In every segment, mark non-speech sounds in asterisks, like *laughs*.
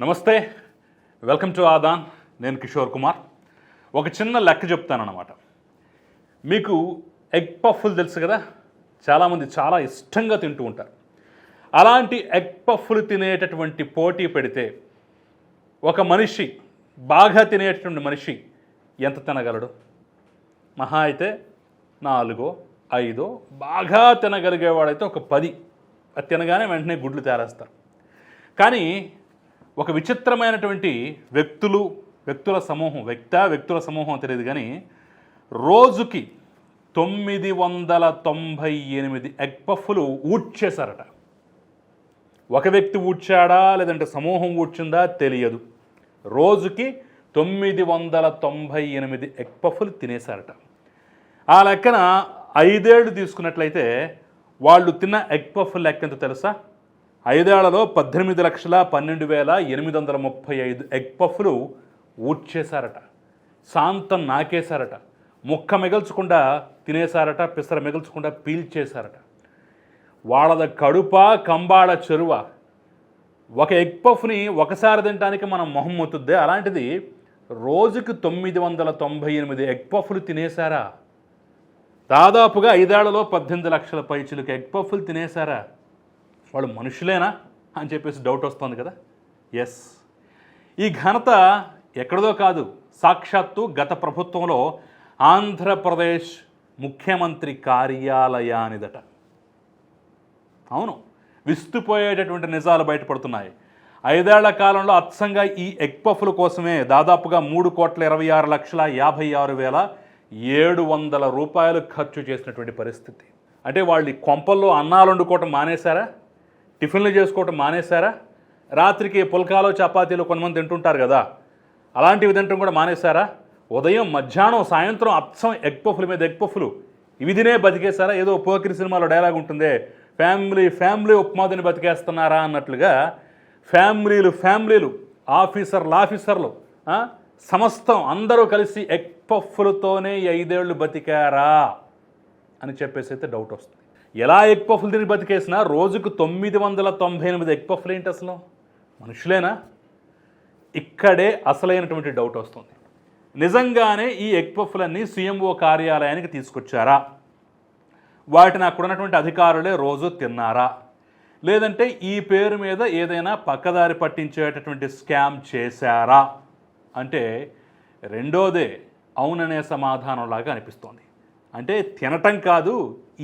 నమస్తే. Welcome to Aadan నేను కిషోర్ కుమార్. ఒక చిన్న లెక్క చెప్తానన్నమాట. మీకు ఎగ్ పఫ్ఫులు తెలుసు కదా? చాలామంది చాలా ఇష్టంగా తింటూ ఉంటారు. అలాంటి ఎగ్ పఫ్ఫులు తినేటటువంటి పోటీ పెడితే ఒక మనిషి బాగా తినేటటువంటి మనిషి ఎంత తినగలడు? మహా అయితే నాలుగో ఐదో బాగా తినగలిగేవాడైతే ఒక పది. అది తినగానే వెంటనే గుడ్లు తేరేస్తారు కానీ ఒక విచిత్రమైనటువంటి వ్యక్తులు వ్యక్తుల సమూహం వ్యక్త వ్యక్తుల సమూహం తెలియదు కానీ రోజుకి తొమ్మిది వందల తొంభై ఎనిమిది ఎగ్ పఫ్ఫులు ఊడ్చేశారట. ఒక వ్యక్తి ఊడ్చాడా లేదంటే సమూహం ఊడ్చిందా తెలియదు. రోజుకి తొమ్మిది వందల తొంభై ఎనిమిది ఎగ్ పఫ్ఫులు తినేశారట. ఆ లెక్కన ఐదేళ్ళు తీసుకున్నట్లయితే వాళ్ళు తిన్న ఎగ్ పఫ్ లెక్క ఎంత తెలుసా? ఐదేళ్ళలో పద్దెనిమిది లక్షల పన్నెండు వేల ఎనిమిది వందల ముప్పై ఐదు ఎగ్ పఫ్లు ఊడ్చేశారట. శాంతం నాకేశారట. ముక్క మిగల్చకుండా తినేశారట పిసర మిగల్చకుండా పీల్చేశారట. వాళ్ళద కడుప కంబాళ చెరువ. ఒక ఎగ్ పఫ్ని ఒకసారి తినడానికి మనం మొహం మొత్తుద్దే. అలాంటిది రోజుకి తొమ్మిది వందల తొంభై ఎనిమిది ఎగ్ పఫ్లు తినేశారా? దాదాపుగా ఐదేళ్ళలో పద్దెనిమిది లక్షల పైచులకు ఎగ్ పఫ్లు తినేశారా? వాళ్ళు మనుషులేనా అని చెప్పేసి డౌట్ వస్తుంది కదా? ఎస్ ఈ ఘనత ఎక్కడదో కాదు సాక్షాత్తు గత ప్రభుత్వంలో ఆంధ్రప్రదేశ్ ముఖ్యమంత్రి కార్యాలయానిదట. అవును విస్తుపోయేటటువంటి నిజాలు బయటపడుతున్నాయి. ఐదేళ్ళ కాలంలో అత్సంగా ఈ ఎగ్ పఫ్ల కోసమే దాదాపుగా మూడు కోట్ల ఇరవై ఆరు లక్షల యాభై ఆరు వేల ఏడు వందల రూపాయలు ఖర్చు చేసినటువంటి పరిస్థితి. అంటే వాళ్ళు కొంపల్లో అన్నాలు వండుకోవటం మానేశారా? టిఫిన్లు చేసుకోవటం మానేశారా? రాత్రికి పుల్కాలో చపాతీలు కొంతమంది తింటుంటారు కదా. అలాంటివి తినటం కూడా మానేశారా? ఉదయం మధ్యాహ్నం సాయంత్రం అచ్చం ఎగ్ పఫ్ల మీద ఎగ్ పఫ్లు ఇవి తినే బతికేశారా? ఏదో పోకిరి సినిమాలో డైలాగ్ ఉంటుందే ఫ్యామిలీ ఫ్యామిలీ ఉప్మాదిని బతికేస్తున్నారా? అన్నట్లుగా ఫ్యామిలీలు ఫ్యామిలీలు ఆఫీసర్లు ఆఫీసర్లు సమస్తం అందరూ కలిసి ఎగ్ పఫ్లతోనే ఐదేళ్ళు ఐదేళ్ళు బతికారా అని చెప్పేసి అయితే డౌట్ వస్తుంది. ఎలా ఎగ్ పఫ్లు తిని బతికేసినా రోజుకు తొమ్మిది వందల తొంభై ఎనిమిది ఎగ్ పఫ్లు ఏంటి అసలు? మనుషులేనా? ఇక్కడే అసలైనటువంటి డౌట్ వస్తుంది. నిజంగానే ఈ ఎగ్ పఫ్లన్నీ సీఎంఓ కార్యాలయానికి తీసుకొచ్చారా? వాటిని అక్కడున్నటువంటి అధికారులే రోజు తిన్నారా? లేదంటే ఈ పేరు మీద ఏదైనా పక్కదారి పట్టించేటటువంటి స్కామ్ చేశారా? అంటే రెండోదే అవుననే సమాధానంలాగా అనిపిస్తోంది. అంటే తినటం కాదు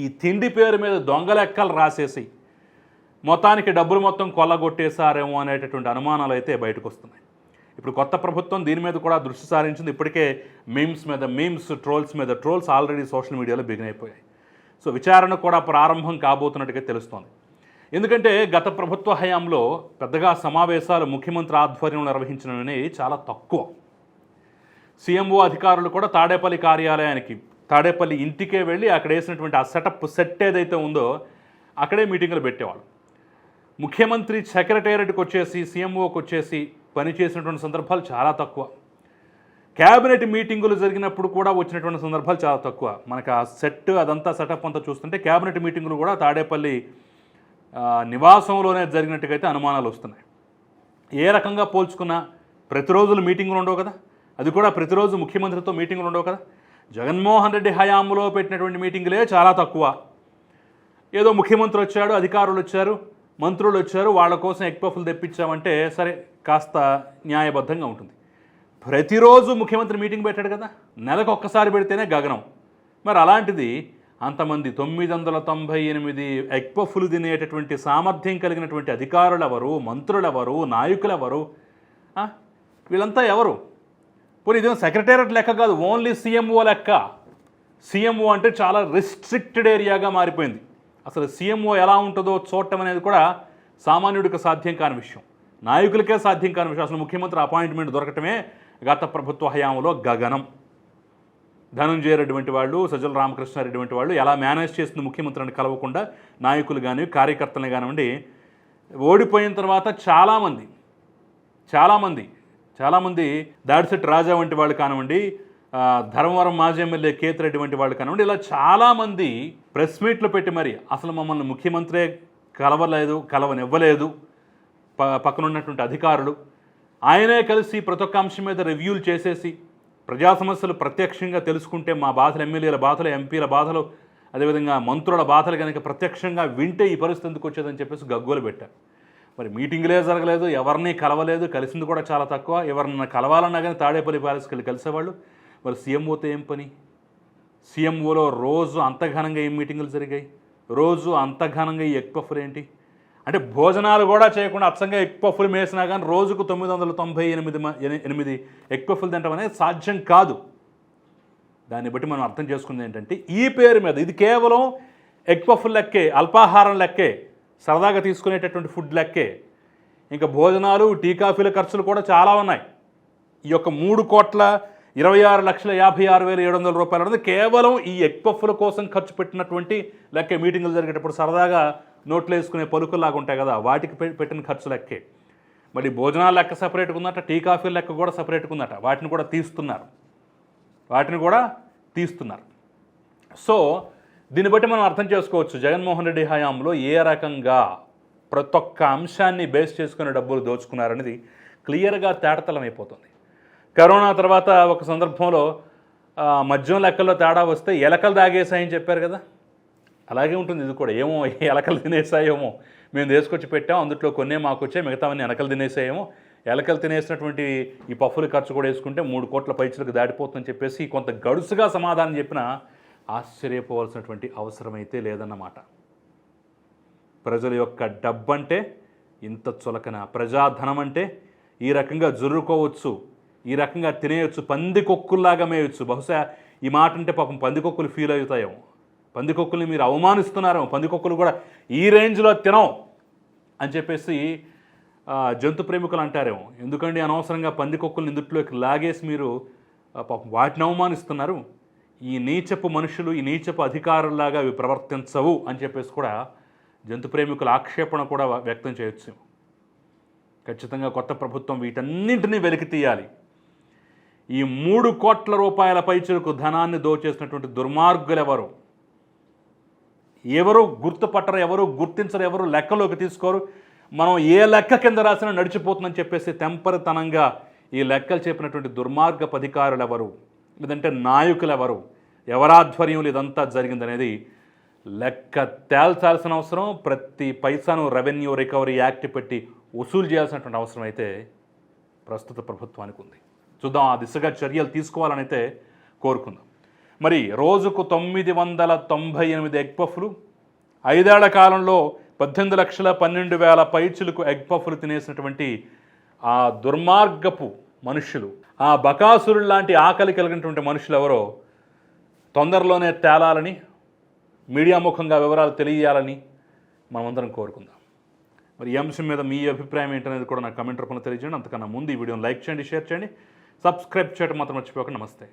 ఈ తిండి పేరు మీద దొంగ లెక్కలు రాసేసి మొత్తానికి డబ్బులు మొత్తం కొల్లగొట్టేశారేమో అనేటటువంటి అనుమానాలు అయితే బయటకు వస్తున్నాయి. ఇప్పుడు కొత్త ప్రభుత్వం దీని మీద కూడా దృష్టి సారించింది. ఇప్పటికే మీమ్స్ మీద మీమ్స్ ట్రోల్స్ మీద ట్రోల్స్ ఆల్రెడీ సోషల్ మీడియాలో బిగిన్ అయిపోయాయి సో విచారణ కూడా ప్రారంభం కాబోతున్నట్టుగా తెలుస్తోంది. ఎందుకంటే గత ప్రభుత్వ హయాంలో పెద్దగా సమావేశాలు ముఖ్యమంత్రి ఆధ్వర్యంలో నిర్వహించినవి చాలా తక్కువ. సీఎంఓ అధికారులు కూడా తాడేపల్లి కార్యాలయానికి తాడేపల్లి ఇంటికే వెళ్ళి అక్కడ వేసినటువంటి ఆ సెటప్ సెట్ ఏదైతే ఉందో అక్కడే మీటింగులు పెట్టేవాళ్ళు. ముఖ్యమంత్రి సెక్రటేరియట్కి వచ్చేసి సీఎంఓకి వచ్చేసి పనిచేసినటువంటి సందర్భాలు చాలా తక్కువ. క్యాబినెట్ మీటింగులు జరిగినప్పుడు కూడా వచ్చినటువంటి సందర్భాలు చాలా తక్కువ. మనకు ఆ సెట్ అదంతా సెటప్ అంతా చూస్తుంటే క్యాబినెట్ మీటింగులు కూడా తాడేపల్లి నివాసంలోనే జరిగినట్టుగా అయితే అనుమానాలు వస్తున్నాయి. ఏ రకంగా పోల్చుకున్నా ప్రతిరోజులు మీటింగులు ఉండవు కదా? అది కూడా ప్రతిరోజు ముఖ్యమంత్రితో మీటింగులు ఉండవు కదా? జగన్మోహన్ రెడ్డి హయాంలో పెట్టినటువంటి మీటింగులే చాలా తక్కువ. ఏదో ముఖ్యమంత్రి వచ్చాడు అధికారులు వచ్చారు మంత్రులు వచ్చారు వాళ్ళ కోసం ఎక్పఫ్లు తెప్పించామంటే సరే కాస్త న్యాయబద్ధంగా ఉంటుంది. ప్రతిరోజు ముఖ్యమంత్రి మీటింగ్ పెట్టాడు కదా నెలకు ఒక్కసారి పెడితేనే గగనం. మరి అలాంటిది అంతమంది తొమ్మిది వందల తొంభై ఎనిమిది ఎక్పఫ్లు తినేటటువంటి సామర్థ్యం కలిగినటువంటి అధికారులు ఎవరు మంత్రులు ఎవరు నాయకులు ఎవరు వీళ్ళంతా ఎవరు? పోనీ ఇదేం సెక్రటేరియట్ లెక్క కాదు ఓన్లీ సీఎంఓ లెక్క. సీఎంఓ అంటే చాలా రిస్ట్రిక్టెడ్ ఏరియాగా మారిపోయింది. అసలు సీఎంఓ ఎలా ఉంటుందో చూడటం అనేది కూడా సామాన్యుడికి సాధ్యం కాని విషయం. నాయకులకే సాధ్యం కాని విషయం. అసలు ముఖ్యమంత్రి అపాయింట్మెంట్ దొరకటమే గత ప్రభుత్వ హయాంలో గగనం. ధనంజయ రెడ్డి వంటి వాళ్ళు సజ్జల రామకృష్ణారెడ్డి వంటి వాళ్ళు ఎలా మేనేజ్ చేస్తుంది ముఖ్యమంత్రిని కలవకుండా నాయకులు కానీ కార్యకర్తలు కానివ్వండి ఓడిపోయిన తర్వాత చాలామంది చాలామంది చాలామంది దాడిశెట్టి రాజా వంటి వాళ్ళు కానివ్వండి ధర్మవరం మాజీ ఎమ్మెల్యే కేతిరెడ్డి వంటి వాళ్ళు కానివ్వండి ఇలా చాలామంది ప్రెస్ మీట్లు పెట్టి మరి అసలు మమ్మల్ని ముఖ్యమంత్రే కలవలేదు కలవనివ్వలేదు ప పక్కనున్నటువంటి అధికారులు. ఆయనే కలిసి ప్రతి ఒక్క అంశం మీద రివ్యూలు చేసేసి ప్రజా సమస్యలు ప్రత్యక్షంగా తెలుసుకుంటే మా బాధలు ఎమ్మెల్యేల బాధలు ఎంపీల బాధలు అదేవిధంగా మంత్రుల బాధలు కనుక ప్రత్యక్షంగా వింటే ఈ పరిస్థితి ఎందుకు వచ్చేదని చెప్పేసి గగ్గోలు పెట్టారు మరి మీటింగ్లే జరగలేదు ఎవరిని కలవలేదు కలిసింది కూడా చాలా తక్కువ. ఎవరిని కలవాలన్నా కానీ తాడేపల్లి ప్యాలెస్కి వెళ్ళి కలిసేవాళ్ళు. మరి సీఎంఓతో ఏం పని? సీఎంఓలో రోజు అంత ఘనంగా ఏం మీటింగులు జరిగాయి? రోజు అంత ఘనంగా ఈ ఎగ్ పఫ్లు ఏంటి? అంటే భోజనాలు కూడా చేయకుండా అచ్చంగా ఎగ్ మేసినా కానీ రోజుకు తొమ్మిది వందల తొంభై ఎనిమిది ఎనిమిది ఎగ్ పఫ్లు తినడం అనేది సాధ్యం కాదు. దాన్ని బట్టి మనం అర్థం చేసుకుంది ఏంటంటే ఈ పేరు మీద ఇది కేవలం ఎగ్ లెక్కే అల్పాహారం లెక్కే సరదాగా తీసుకునేటటువంటి ఫుడ్ లెక్కే. ఇంకా భోజనాలు టీ కాఫీల ఖర్చులు కూడా చాలా ఉన్నాయి. ఈ యొక్క మూడు కోట్ల ఇరవై ఆరు లక్షల యాభై ఆరు వేల ఏడు వందల రూపాయలు అనేది కేవలం ఈ ఎగ్ పఫ్ల కోసం ఖర్చు పెట్టినటువంటి లెక్క. మీటింగులు జరిగేటప్పుడు సరదాగా నోట్లు వేసుకునే పలుకుల్లాగా ఉంటాయి కదా వాటికి పె- పెట్టిన ఖర్చు లెక్కే. మళ్ళీ భోజనాల లెక్క సపరేట్గా ఉందట టీ కాఫీల లెక్క కూడా సపరేట్గా ఉందట. వాటిని కూడా తీస్తున్నారు. వాటిని కూడా తీస్తున్నారు. సో దీన్ని బట్టి మనం అర్థం చేసుకోవచ్చు. జగన్మోహన్ రెడ్డి హయాంలో ఏ రకంగా ప్రతి ఒక్క అంశాన్ని బేస్ చేసుకుని డబ్బులు దోచుకున్నారనేది క్లియర్గా తేటతలమైపోతుంది. అయిపోతుంది కరోనా తర్వాత ఒక సందర్భంలో మద్యం లెక్కల్లో తేడా వస్తే ఎలకలు తాగేశాయని చెప్పారు కదా? అలాగే ఉంటుంది ఇది కూడా. ఏమో *laughs* ఎలకలు తినేసాయేమో మేము తీసుకొచ్చి పెట్టాం అందులో కొన్ని మాకు వచ్చాయి మిగతావన్నీ ఎలకలు తినేసాయేమో ఎలకలు తినేసినటువంటి ఈ పఫ్ఫుల ఖర్చు కూడా వేసుకుంటే మూడు కోట్ల పైచులకు దాటిపోతుందని చెప్పేసి కొంత గడుసుగా సమాధానం చెప్పినా ఆశ్చర్యపోవాల్సినటువంటి అవసరమైతే లేదన్నమాట. ప్రజల యొక్క డబ్బంటే ఇంత చులకన. ప్రజాధనం అంటే ఈ రకంగా జుర్రుకోవచ్చు ఈ రకంగా తినేయొచ్చు పందికొక్కుల్లాగా మేయచ్చు. బహుశా ఈ మాట అంటే పాపం పందికొక్కులు ఫీల్ అవుతాయేమో. పందికొక్కుల్ని మీరు అవమానిస్తున్నారేమో. పందికొక్కులు కూడా ఈ రేంజ్లో తినం అని చెప్పేసి జంతు ప్రేమికులు అంటారేమో. ఎందుకండి అనవసరంగా పందికొక్కుల్ని ఇందుట్లోకి లాగేసి మీరు పాపం వాటిని అవమానిస్తున్నారు? ఈ నీచపు మనుషులు ఈ నీచపు అధికారుల్లాగా అవి ప్రవర్తించవు అని చెప్పేసి కూడా జంతు ప్రేమికుల ఆక్షేపణ కూడా వ్యక్తం చేయొచ్చు. ఖచ్చితంగా కొత్త ప్రభుత్వం వీటన్నింటినీ వెలికి తీయాలి. ఈ మూడు కోట్ల రూపాయల పైచులకు ధనాన్ని దోచేసినటువంటి దుర్మార్గులు ఎవరు ఎవరు గుర్తుపట్టరు ఎవరు గుర్తించరు ఎవరు లెక్కలోకి తీసుకోరు. మనం ఏ లెక్క కింద రాసినా నడిచిపోతుందని చెప్పేసి తెంపరితనంగా ఈ లెక్కలు చెప్పినటువంటి దుర్మార్గపు అధికారులు ఎవరు లేదంటే నాయకులు ఎవరు ఎవరాధ్వర్యంలో ఇదంతా జరిగిందనేది లెక్క తేల్చాల్సిన అవసరం ప్రతి పైసాను రెవెన్యూ రికవరీ యాక్ట్ పెట్టి వసూలు చేయాల్సినటువంటి అవసరం అయితే ప్రస్తుత ప్రభుత్వానికి ఉంది. చూద్దాం ఆ దిశగా చర్యలు తీసుకోవాలనైతే కోరుకుందాం. మరి రోజుకు తొమ్మిది వందల తొంభై ఎనిమిది ఎగ్పఫ్లు ఐదేళ్ళ కాలంలో పద్దెనిమిది లక్షల పన్నెండు వేల పైచులకు ఎగ్పఫ్లు తినేసినటువంటి ఆ దుర్మార్గపు మనుష్యులు ఆ బకాసురుడు లాంటి ఆకలి కలిగినటువంటి మనుషులు ఎవరో తొందరలోనే తేలాలని మీడియా ముఖంగా వివరాలు తెలియాలని మనమందరం కోరుకుందాం. మరి ఈ అంశం మీద మీ అభిప్రాయం ఏంటనేది కూడా నాకు కమెంట్ రూపంలో తెలియజేయండి. అంతకన్నా ముందు ఈ వీడియోని లైక్ చేయండి షేర్ చేయండి. సబ్స్క్రైబ్ చేయడం మాత్రం మర్చిపోక నమస్తే.